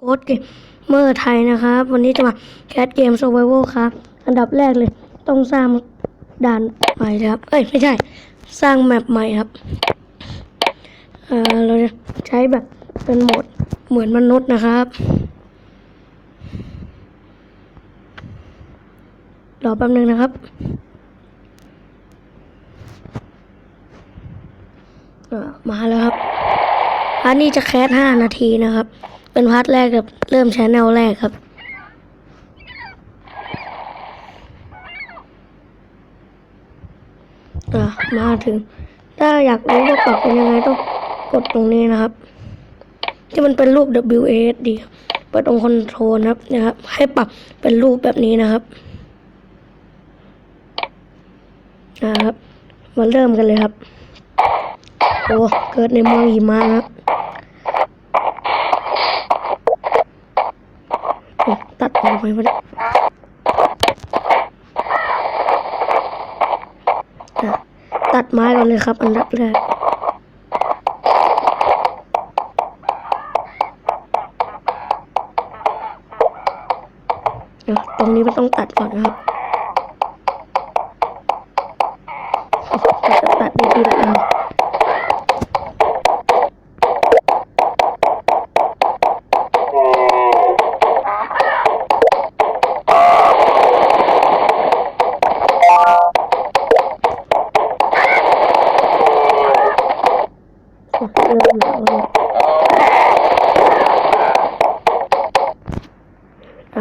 โค้ดเกมเมอร์ไทยนะครับ วันนี้จะมาแคสเกม s u r v i v a l ครับ อันดับแรกเลย ต้องสร้างด่านใหม่ครับ เอ้ย ไม่ใช่ สร้างแมปใหม่ครับเออเราจะใช้แบบเป็นโหมดเหมือนมนุษย์นะครับ รอแป๊บนึงนะครับมาแล้วครับพาร์ทนี้จะแคสห้านาทีนะครับ เป็นพาร์ทแรกกับ เริ่มชแนลแรกครับอะมาถึง ถ้าอยากรู้ว่าปรับเป็นยังไงต้องกดตรงนี้นะครับ ที่มันเป็นรูป W A S D ครับเปิดตรงคอนโทรลครับนะครับ ให้ปรับเป็นรูปแบบนี้นะครับนะครับ มาเริ่มกันเลยครับ โอ้ เกิดในเมืองหิมะนะครับโอ้ตัดไปไม่ได้อะตัดไม้ก่อนเลยครับ อันดับแรกตรงนี้มันต้องตัดก่อนนะครับ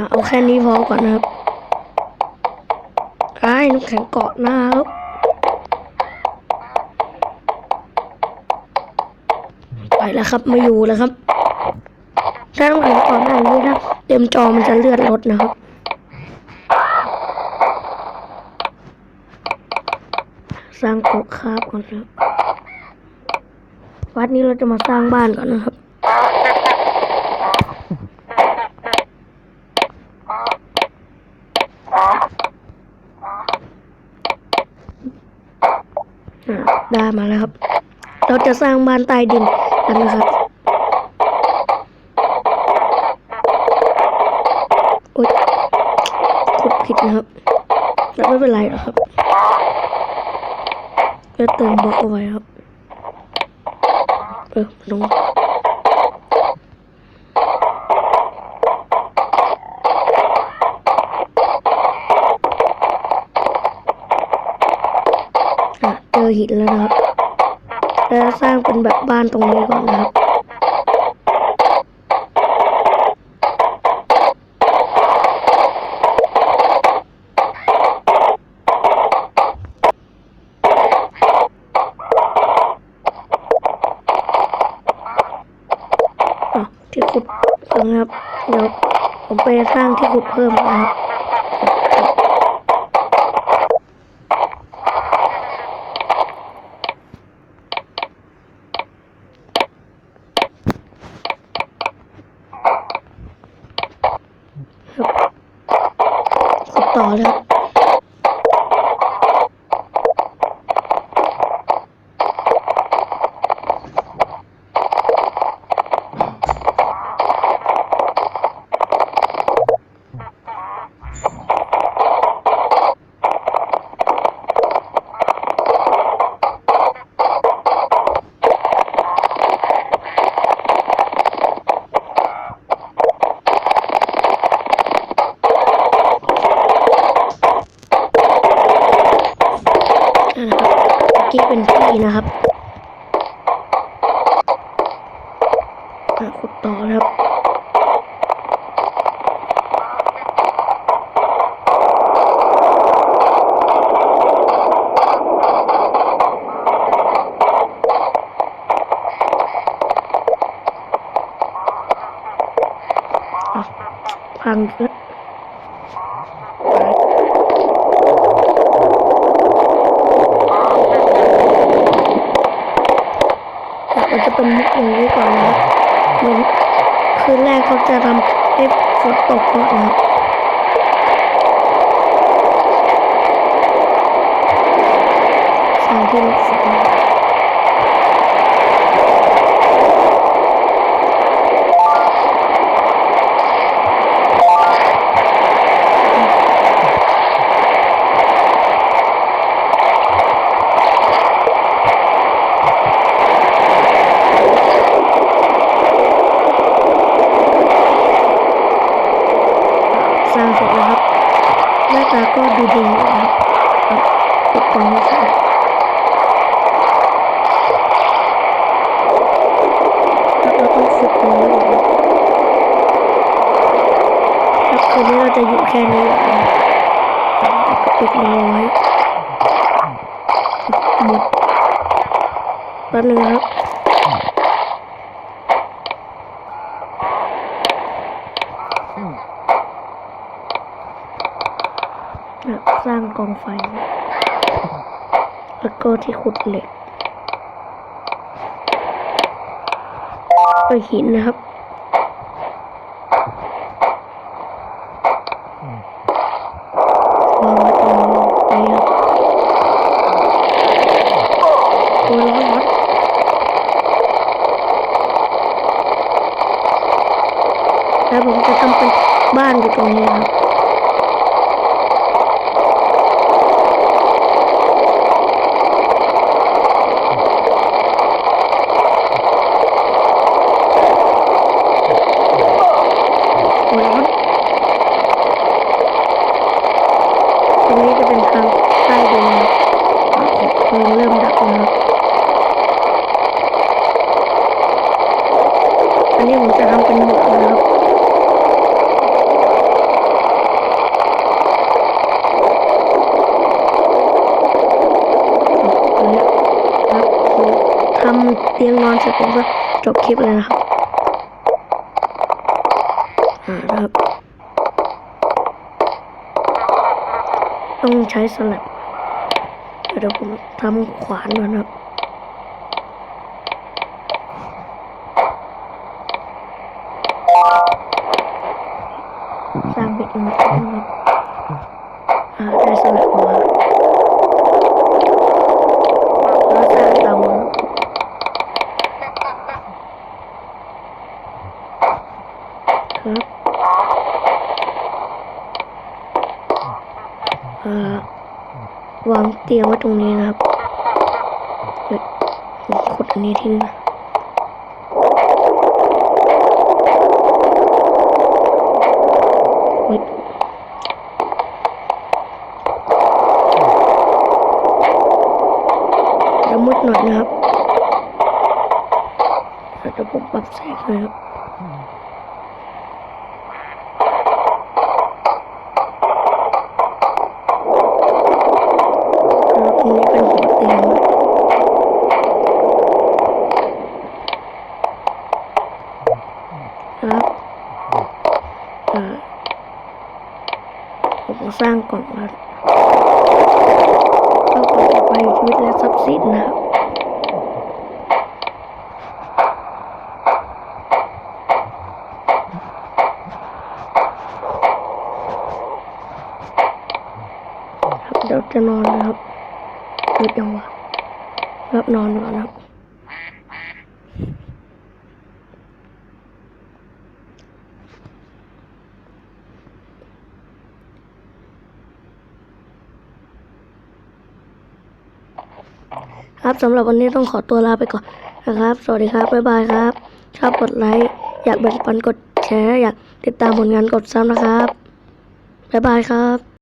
เอาแค่นี้พอก่อนนะครับไอ้น้ำแข็งเกาะหน้าครับไปแล้วครับมาอยู่แล้วครับถ้าน้ำแข็งเกาะหน้าอย่างนี้ถ้าเต็มจอมันจะเลือดลดนะครับสร้างโต๊ะคาบก่อนครับวัดนี้เราจะมาสร้างบ้านก่อนนะครับ อ่า ได้มาแล้วครับ เราจะสร้างบ้านใต้ดินกันนะครับโอ๊ยกดผิดนะครับแต่ไม่เป็นไรหรอกครับจะเติมบล็อกเอาไว้ครับ เออลงอะเจอ หินแล้วนะครับแล้วสร้างเป็นแบบบ้านตรงนี้ก่อนนะครับที่ขุดเพิ่มนะครับ เดี๋ยวผมไปสร้างที่ขุดเพิ่มนะครับขุดต่อเลยครับอ่านะครับ เมื่เป็นที่นะครับขุดต่อครับพังแล้วเจะ เป็นมุกอย่างนี้ก่อนนะเหมือนคืนแรกเขาจะทำให้ฝนตกก่อนนะสามที่ลบฝนนะครับเสร็จแล้วครับ หน้า ตาก็ดูดีนะติดตรงนี้ค่ะแล้วเราต้องฝึกตรงนี้อีกนะครับคืนนี้เราจะอยู่แค่นี้แหละนะครับแล้วก็ปิดร้อยหมดแป๊บนึงครับ แบบส ร้างกองไฟ แล้วก็ที่ขุดเหล็กไปหินนะครับวางตรงนี้ครับโอ้ยร้อนแล้วผมจะทำเป็นบ้านอยู่ตรงนี้ครับ โอ้ยร้อนต รงนี้จะเป็นทางใต้ดินนะครับเพลิงเริ่มดับนะครับอันนี้ผมจะทำเป็นหมวกนะครับทำเตียงนอนเสร็จผมก็จบคลิปเลยนะครับ อ่านะครับ ต้อง ใช้สลับเดี๋ยวผมทำขวานก่อนนะครับสร้างเป็นองค์นะครับอ่าได้สลับมาแล้วสร้างเตาครับอ่าวาง เตียงไว้ตรงนี้นะครับขุดอันนี้ทิ้งนะเฮ้ยจะมืดหน่อยนะครับเดี๋ยวผมปรับแสงหน่อยครับ แล้วตรงนี้เป็นหัวเตียงครับเอ่อผม สร้างกล่องแล้วก็กล่องจะไปชีวิตและทรัพย์สินนะครับเดี๋ยวจะนอนนะครับหยุดยังวะรับนอนก่อนครับ ครับสำหรับวันนี้ต้องขอตัวลาไปก่อนนะครับ สวัสดีครับ บ๊ายบายครับ ชอบกดไลค์ อยากแบ่งปันกดแชร์ อยากติดตามผลงานกดซ้ำนะครับ บ๊ายบายครับ